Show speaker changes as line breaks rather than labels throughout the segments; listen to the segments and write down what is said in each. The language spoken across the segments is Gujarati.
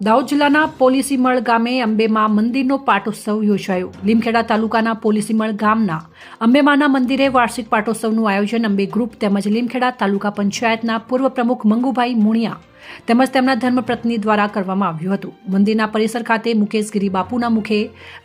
દાહોદ જિલ્લાના પોલીસીમળ ગામે અંબેમા મંદિરનો પાટોત્સવ યોજાયો. લીમખેડા તાલુકાના પોલીસીમળ ગામના અંબેમાના મંદિરે વાર્ષિક પાટોત્સવનું આયોજન અંબે ગ્રુપ તેમજ લીમખેડા તાલુકા પંચાયતના પૂર્વ પ્રમુખ મંગુભાઈ મુણિયા તેમજ તેમના ધર્મપત્ની દ્વારા કરવામાં આવ્યું હતું. મંદિરના પરિસર ખાતે મુકેશગીરી બાપુના મુખે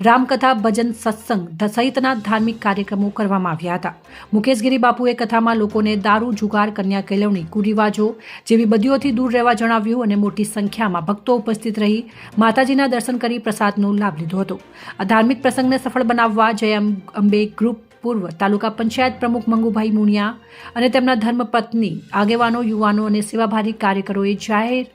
રામકથા ભજન સત્સંગ સહિતના ધાર્મિક કાર્યક્રમો કરવામાં આવ્યા હતા. મુકેશગીરી બાપુએ કથામાં લોકોને દારૂ, જુગાર, કન્યા કેળવણી, કુરિવાજો જેવી બદીઓથી દૂર રહેવા જણાવ્યું અને મોટી સંખ્યામાં ભક્તો ઉપસ્થિત રહી માતાજીના દર્શન કરી પ્રસાદનો લાભ લીધો હતો. આ ધાર્મિક પ્રસંગને સફળ બનાવવા જય અંબે ગ્રુપ પૂર્વ તાલુકા પંચાયત પ્રમુખ મંગુભાઈ મુનિયા અને તેમના ધર્મપત્ની, આગેવાનો, યુવાનો અને સેવાભારી કાર્યકરોએ જાહેર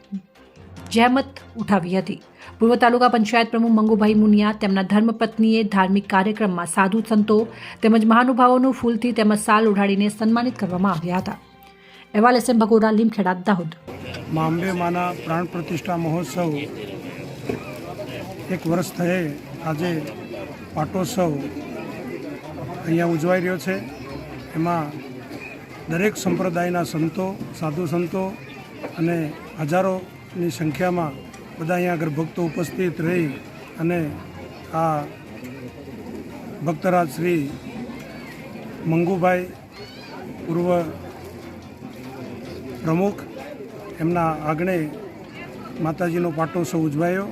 જહેમત ઉઠાવી હતી. પૂર્વ તાલુકા પંચાયત પ્રમુખ મંગુભાઈ મુનિયા તેમના ધર્મપત્નીએ ધાર્મિક કાર્યક્રમમાં સાધુ સંતો તેમજ મહાનુભાવોનું ફૂલથી તેમજ સાલ ઉડાડીને સન્માનિત કરવામાં આવ્યા હતા. એવા એમ ભગોરા લીમખેડા, દાહોદ.
માંબે માના પ્રાણ પ્રતિષ્ઠા મહોત્સવ એક વર્ષ થયે આજે પાટોત્સવ અહીંયા ઉજવાઈ રહ્યો છે. એમાં દરેક સંપ્રદાયના સંતો, સાધુ સંતો અને હજારોની સંખ્યામાં બધા અહીંયા આગળ ભક્તો ઉપસ્થિત રહી અને આ ભક્તરાજ શ્રી મંગુભાઈ પૂર્વ પ્રમુખ એમના આગણે માતાજીનો પાટોત્સવ ઉજવાયો.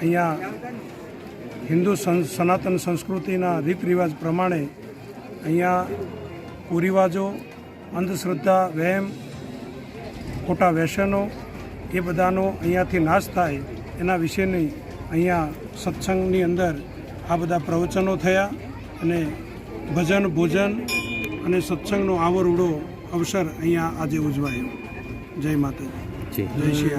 અહીંયા હિન્દુ સનાતન સંસ્કૃતિના રીત રિવાજ પ્રમાણે અહીંયા કુરિવાજો અંધશ્રદ્ધા વહેમ ખોટા વ્યસનો એ બધાનો અહીંયાથી નાશ થાય એના વિશેની અહીંયા સત્સંગની અંદર આ બધા પ્રવચનો થયા અને ભજન ભોજન અને સત્સંગનો આવરૂડો અવસર અહીંયા આજે ઉજવાયો. જય માતાજી. જય શ્રી